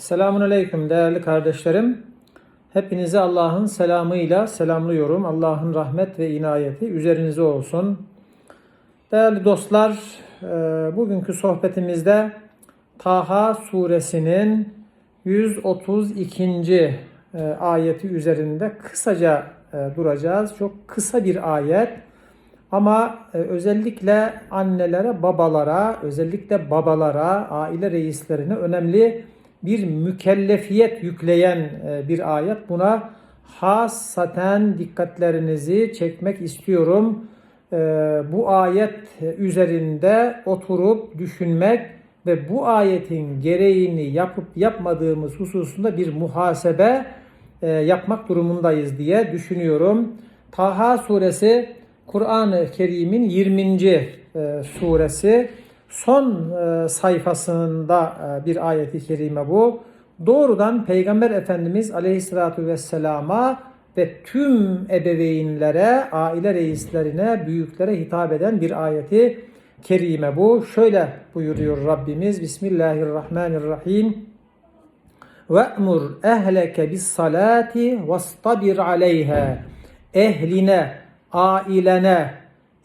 Selamun Aleyküm değerli kardeşlerim. Hepinizi Allah'ın selamıyla selamlıyorum. Allah'ın rahmet ve inayeti üzerinize olsun. Değerli dostlar, e, bugünkü sohbetimizde Taha suresinin 132. e, ayeti üzerinde kısaca e, duracağız. Çok kısa bir ayet. Ama özellikle annelere, babalara, özellikle babalara, aile reislerine önemli bir mükellefiyet yükleyen e, bir ayet. Buna hasaten dikkatlerinizi çekmek istiyorum. E, Bu ayet üzerinde oturup düşünmek ve bu ayetin gereğini yapıp yapmadığımız hususunda bir muhasebe e, yapmak durumundayız diye düşünüyorum. Taha suresi Kur'an-ı Kerim'in 20. e, suresi son e, sayfasında e, bir ayeti kerime bu. Doğrudan Peygamber Efendimiz Aleyhisselatü Vesselam'a ve tüm ebeveynlere, aile reislerine, büyüklere hitap eden bir ayeti kerime bu. Şöyle buyuruyor Rabbimiz Bismillahirrahmanirrahim. Ve'mur ehleke bis salati vastabir aleyha. Ehline, ailene,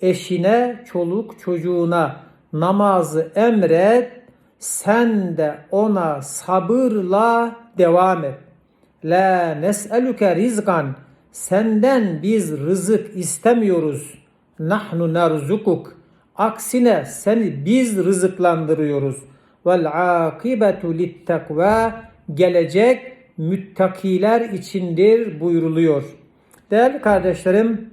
eşine, çoluk çocuğuna namazı emret, sen de ona sabırla devam et. La nes'eluke rizgan. Senden biz rızık istemiyoruz. Nahnu nerzukuk. Aksine seni biz rızıklandırıyoruz. Vel akibetu littakva. Gelecek müttakiler içindir buyuruluyor. Değerli kardeşlerim,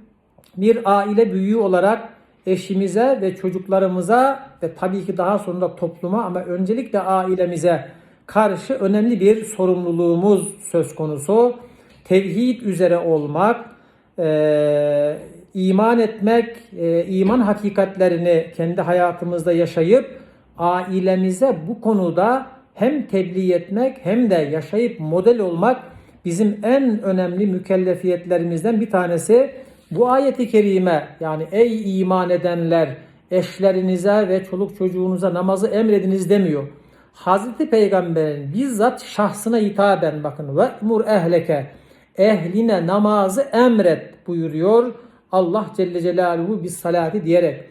bir aile büyüğü olarak eşimize ve çocuklarımıza ve tabii ki daha sonra topluma ama öncelikle ailemize karşı önemli bir sorumluluğumuz söz konusu. Tevhid üzere olmak, e, iman etmek, e, iman hakikatlerini kendi hayatımızda yaşayıp ailemize bu konuda hem tebliğ etmek hem de yaşayıp model olmak bizim en önemli mükellefiyetlerimizden bir tanesi. Bu ayeti kerime yani ey iman edenler eşlerinize ve çoluk çocuğunuza namazı emrediniz demiyor. Hazreti Peygamber'in bizzat şahsına hitaben bakın ve mur ehleke ehline namazı emret buyuruyor Allah Celle Celaluhu bis salati diyerek.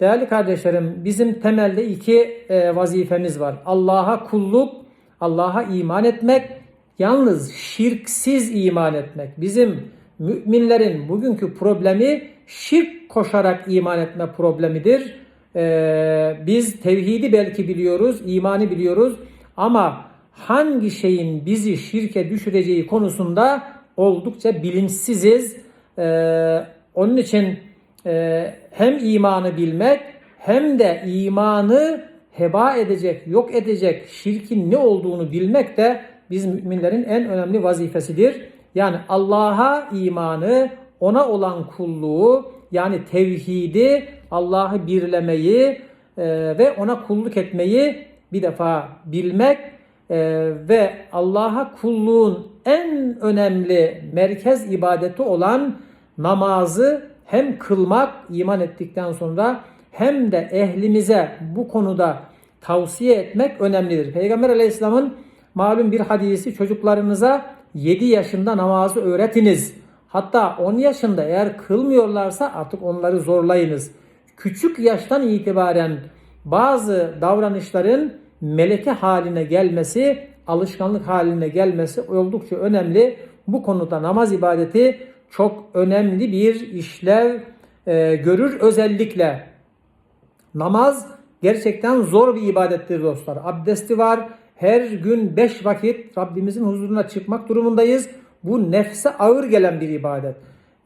Değerli kardeşlerim bizim temelde iki e, vazifemiz var. Allah'a kulluk, Allah'a iman etmek, yalnız şirksiz iman etmek. Bizim müminlerin bugünkü problemi şirk koşarak iman etme problemidir. Ee, biz tevhidi belki biliyoruz, imanı biliyoruz ama hangi şeyin bizi şirke düşüreceği konusunda oldukça bilinçsiziz. Ee, onun için e, hem imanı bilmek hem de imanı heba edecek, yok edecek şirkin ne olduğunu bilmek de biz müminlerin en önemli vazifesidir. Yani Allah'a imanı, ona olan kulluğu yani tevhidi, Allah'ı birlemeyi e, ve ona kulluk etmeyi bir defa bilmek e, ve Allah'a kulluğun en önemli merkez ibadeti olan namazı hem kılmak iman ettikten sonra hem de ehlimize bu konuda tavsiye etmek önemlidir. Peygamber Aleyhisselam'ın malum bir hadisi çocuklarınıza 7 yaşında namazı öğretiniz. Hatta 10 yaşında eğer kılmıyorlarsa artık onları zorlayınız. Küçük yaştan itibaren bazı davranışların meleke haline gelmesi, alışkanlık haline gelmesi oldukça önemli. Bu konuda namaz ibadeti çok önemli bir işlev e, görür. Özellikle namaz gerçekten zor bir ibadettir dostlar. Abdesti var, her gün beş vakit Rabbimizin huzuruna çıkmak durumundayız. Bu nefse ağır gelen bir ibadet.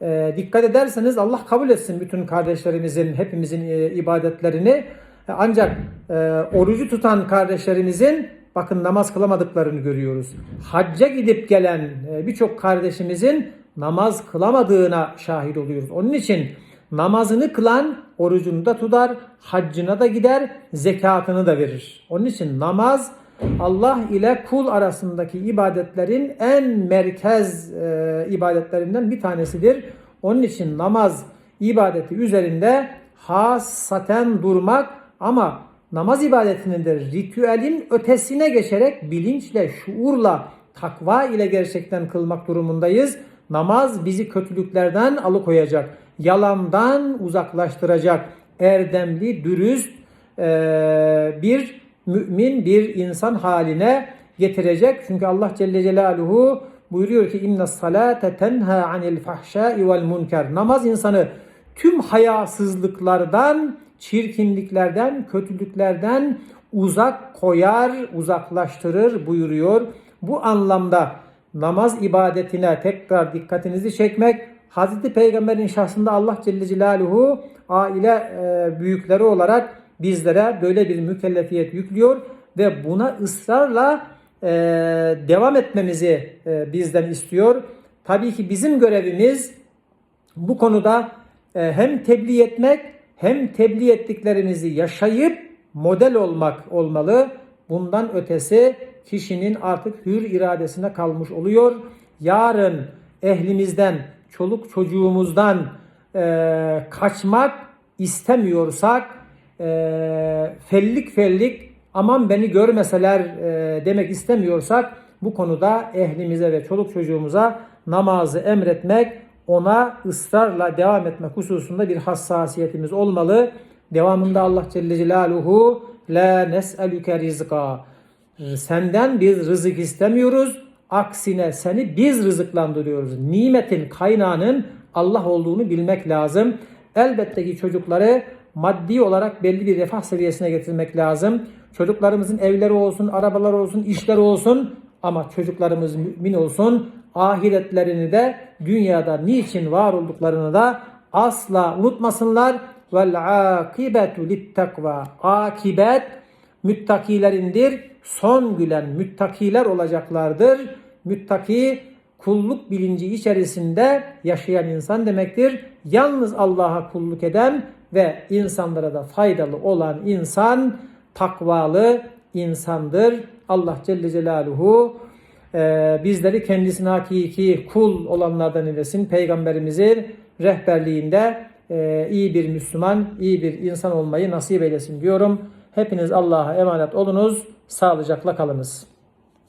E, dikkat ederseniz Allah kabul etsin bütün kardeşlerimizin, hepimizin e, ibadetlerini. E, ancak e, orucu tutan kardeşlerimizin bakın namaz kılamadıklarını görüyoruz. Hacca gidip gelen e, birçok kardeşimizin namaz kılamadığına şahit oluyoruz. Onun için namazını kılan orucunu da tutar, haccına da gider, zekatını da verir. Onun için namaz Allah ile kul arasındaki ibadetlerin en merkez e, ibadetlerinden bir tanesidir. Onun için namaz ibadeti üzerinde hasaten durmak ama namaz ibadetinin de ritüelin ötesine geçerek bilinçle, şuurla, takva ile gerçekten kılmak durumundayız. Namaz bizi kötülüklerden alıkoyacak, yalandan uzaklaştıracak, erdemli, dürüst eee, bir mümin, bir insan haline getirecek. Çünkü Allah Celle Celaluhu buyuruyor ki inna salate tenha anil fahşai vel munker. Namaz insanı tüm hayasızlıklardan, çirkinliklerden, kötülüklerden uzak koyar, uzaklaştırır buyuruyor. Bu anlamda namaz ibadetine tekrar dikkatinizi çekmek, Hazreti Peygamber'in şahsında Allah Celle Celaluhu aile e, büyükleri olarak bizlere böyle bir mükellefiyet yüklüyor ve buna ısrarla e, devam etmemizi e, bizden istiyor. Tabii ki bizim görevimiz bu konuda e, hem tebliğ etmek hem tebliğ ettiklerimizi yaşayıp model olmak olmalı. Bundan ötesi kişinin artık hür iradesine kalmış oluyor. Yarın ehlimizden, çoluk çocuğumuzdan e, kaçmak istemiyorsak e, fellik fellik aman beni görmeseler e, demek istemiyorsak bu konuda ehlimize ve çoluk çocuğumuza namazı emretmek, ona ısrarla devam etmek hususunda bir hassasiyetimiz olmalı. Devamında Allah Celle Celaluhu la nes'eluke rizqa. Senden biz rızık istemiyoruz. Aksine seni biz rızıklandırıyoruz. Nimetin kaynağının Allah olduğunu bilmek lazım. Elbette ki çocukları maddi olarak belli bir refah seviyesine getirmek lazım. Çocuklarımızın evleri olsun, arabaları olsun, işleri olsun ama çocuklarımız mümin olsun. Ahiretlerini de dünyada niçin var olduklarını da asla unutmasınlar. Vel akibetu lit takva. Akibet müttakilerindir. Son gülen müttakiler olacaklardır. Müttaki kulluk bilinci içerisinde yaşayan insan demektir. Yalnız Allah'a kulluk eden ve insanlara da faydalı olan insan takvalı insandır. Allah Celle Celaluhu e, bizleri kendisine hakiki kul olanlardan eylesin. Peygamberimizin rehberliğinde e, iyi bir Müslüman, iyi bir insan olmayı nasip eylesin diyorum. Hepiniz Allah'a emanet olunuz. Sağlıcakla kalınız.